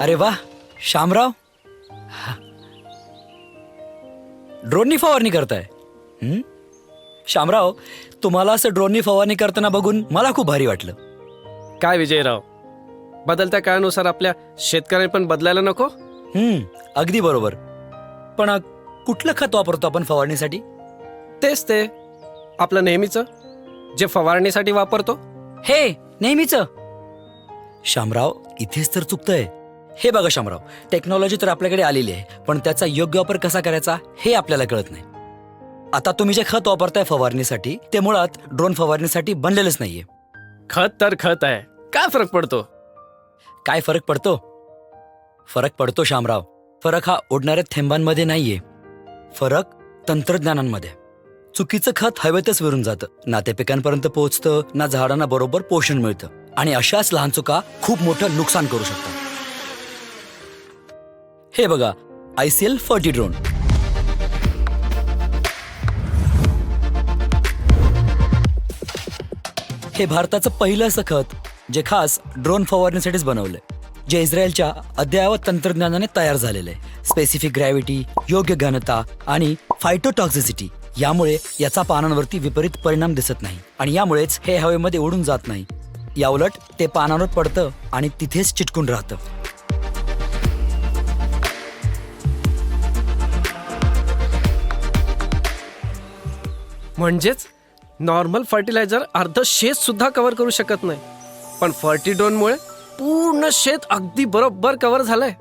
अरे वा शामराव. ड्रोननी फवारणी करताय. हं? शामराव तुम्हाला असं ड्रोननी फवारणी करताना बघून मला खूप भारी वाटलं. काय विजयराव? बदलत्या काळानुसार आपल्या शेतकऱ्यांनी पण बदलायला नको? हम्म अगदी बरोबर. पण अ, कुठलं खत वापरतो आपण फवारणीसाठी? तेच ते. आपलं नेहमीचं जे फवारणीसाठी वापरतो. हे नेहमीच. शामराव इथेच तर चुकतंय. हे बघा शामराव टेक्नॉलॉजी तर आपल्याकडे आलेली आहे पण त्याचा योग्य वापर कसा करायचा हे आपल्याला कळत नाही. आता तुम्ही जे खत वापरताय फवारणीसाठी ते मुळात ड्रोन फवारणीसाठी बनलेलंच नाहीये. खत तर खत आहे. काय फरक पडतो? काय फरक पडतो? फरक पडतो शामराव. फरक हा उडणाऱ्या थेंबांमध्ये नाहीये. फरक तंत्रज्ञानांमध्ये. चुकीचं खत हवेतच विरून जातं. ना ते पिकांपर्यंत पोहोचतं ना झाडांना बरोबर पोषण मिळतं. आणि अशाच लहान चुका खूप मोठं नुकसान करू शकतात. हे बघा आयसीएल फर्टी ड्रोन हे भारताचं पहिलं असं खत जे खास ड्रोन फवारणीसाठीच बनवलंय जे इस्रायलच्या अद्ययावत तंत्रज्ञानाने तयार झालेलं आहे स्पेसिफिक ग्रॅव्हिटी योग्य घनता आणि फायटोटॉक्सिसिटी यामुळे याचा पानांवरती विपरीत परिणाम दिसत नाही. आणि यामुळेच हे हवेमध्ये उडून जात नाही. याउलट ते पानांवर पडतं आणि तिथेच चिटकून राहतं. म्हणजेच नॉर्मल फर्टिलायझर अर्ध शेत सुद्धा कव्हर करू शकत नाही. पण फर्टिडोनमुळे पूर्ण शेत अगदी बरोबर कव्हर झालंय.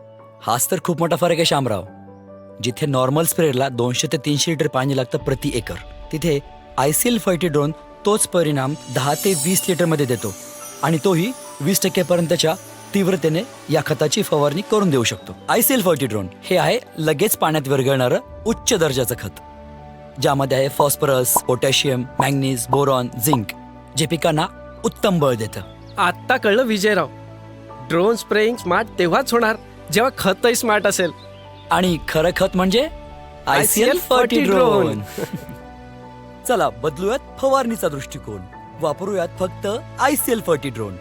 हाच तर खूप मोठा फरक आहे शामराव जिथे नॉर्मल स्प्रेडला दोनशे ते तीनशे लिटर पाणी लागतं प्रति एकर तिथे आयसीएल फर्टीड्रोन तोच परिणाम दहा ते वीस लिटरमध्ये देतो. आणि तोही वीस टक्केपर्यंतच्या तीव्रतेने या खताची फवारणी करून देऊ शकतो. आयसीएल फर्टी ड्रोन हे आहे लगेच पाण्यात विरघळणारं उच्च दर्जाचं खत. ज्यामध्ये आहे phosphorus potassium manganese boron zinc जे पिकांना उत्तम बळ देतं. आत्ता कळलं विजयराव. ड्रोन स्प्रेइंग स्मार्ट तेव्हाच होणार जेव्हा खतही स्मार्ट असेल. आणि खरं खत म्हणजे आयसीएल फर्टी ड्रोन. चला बदलूयात फवारणीचा दृष्टिकोन. वापरूयात फक्त आयसीएल फर्टी ड्रोन.